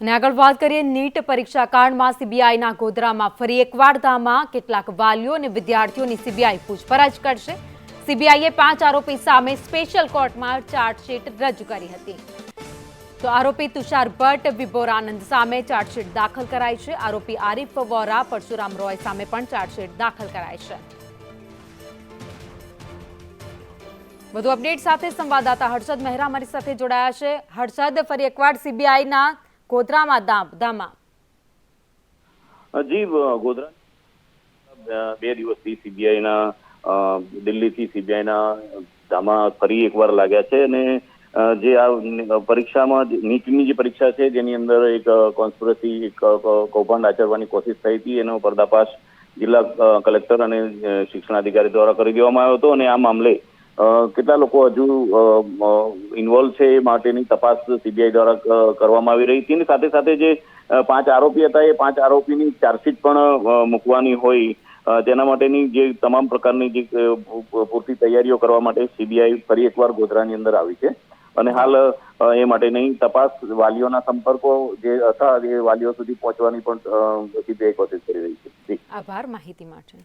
અને આગળ વાત કરીએ નીટ પરીક્ષા કાંડમાં સીબીઆઈના ગોધરામાં ફરી એકવાર ધામમાં કેટલાક વાલીઓ અને વિદ્યાર્થીઓની સીબીઆઈ પૂછપરછ કરશે. સીબીઆઈએ પાંચ આરોપી સામે સ્પેશિયલ કોર્ટમાં ચાર્જશીટ રજૂ કરી હતી. તો આરોપી તુષાર ભટ્ટ વિભોરાનંદ સામે ચાર્જશીટ દાખલ કરાઈ છે. આરોપી આરિફ વોરા, પરશુરામ રોય સામે પણ ચાર્જશીટ દાખલ કરાઈ છે. વધુ અપડેટ સાથે સંવાદદાતા હર્ષદ મહેરા અમારી સાથે જોડાયા છે. હર્ષદ, ફરી એકવાર સીબીઆઈના ગોધરામાં ધામા જી ગોધરા. બે દિવસથી સીબીઆઈના દિલ્હીથી સીબીઆઈના ધામા ફરી એકવાર લાગ્યા છે અને જે આ પરીક્ષામાં નીટની જે પરીક્ષા છે જેની અંદર એક કોન્સ્પિરસી એક કૌભાંડ આચરવાની કોશિશ થઈ હતી એનો પર્દાફાશ જિલ્લા કલેક્ટર અને શિક્ષણ શિક્ષણાધિકારી દ્વારા કરી દેવામાં આવ્યો હતો અને આ મામલે કેટલા લોકો હજુ ઇન્વોલ્વ છે એ માટેની તપાસ સીબીઆઈ દ્વારા કરવામાં આવી રહી હતી. અને સાથે સાથે જે પાંચ આરોપી હતા, એ પાંચ આરોપીની ચાર્જશીટ પણ મૂકવાની હોય. તેના માટેની જે તમામ પ્રકારની જે પૂરતી તૈયારીઓ કરવા માટે સીબીઆઈ ફરી એકવાર ગોધરાની અંદર આવી છે. અને હાલ એ માટેની તપાસ વાલીઓના સંપર્કો જે હતા, એ વાલીઓ સુધી પહોંચવાની પણ સીબીઆઈ કોશિશ કરી રહી છે. આભાર, માહિતી માટે.